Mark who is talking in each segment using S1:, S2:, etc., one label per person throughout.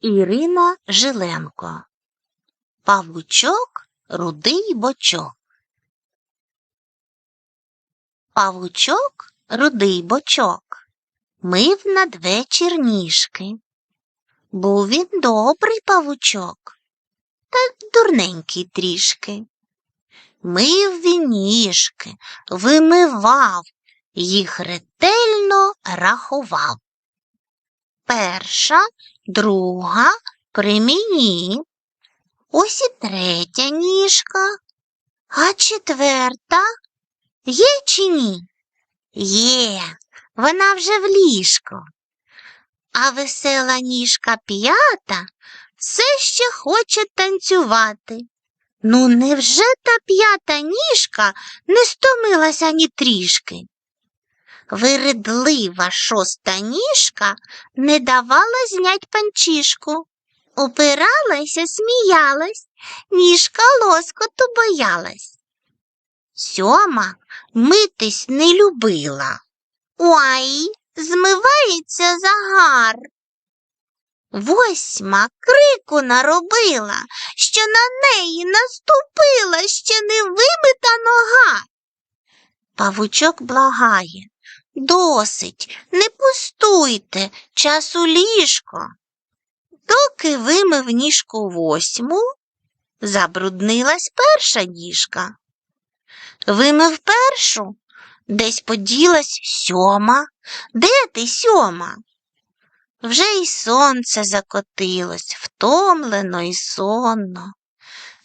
S1: Ірина Жиленко. Павучок рудий бочок. Павучок рудий бочок мив надвечір ніжки. Був він добрий павучок, та дурненький трішки. Мив він ніжки, вимивав, їх ретельно рахував. Перша, друга при мені. Ось і третя ніжка. А четверта є чи ні? Є, вона вже в ліжку. А весела ніжка п'ята все ще хоче танцювати. Ну, невже та п'ята ніжка не стомилася ні трішки? Виридлива шоста ніжка не давала знять панчішку. Упиралася, сміялась, ніжка лоскоту боялась. Сьома митись не любила. Ой, змивається загар. Восьма крику наробила, що на неї наступила ще не вимита нога. Павучок благає. Досить, не пустуйте, час у ліжко. Доки вимив ніжку восьму, забруднилась перша ніжка. Вимив першу, десь поділась сьома. Де ти, сьома? Вже й сонце закотилось, втомлено і сонно.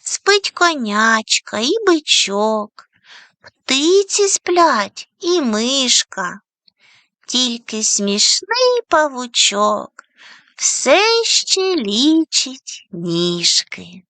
S1: Спить конячка і бичок, птиці сплять і мишка. Тільки смішний павучок все ще лічить ніжки.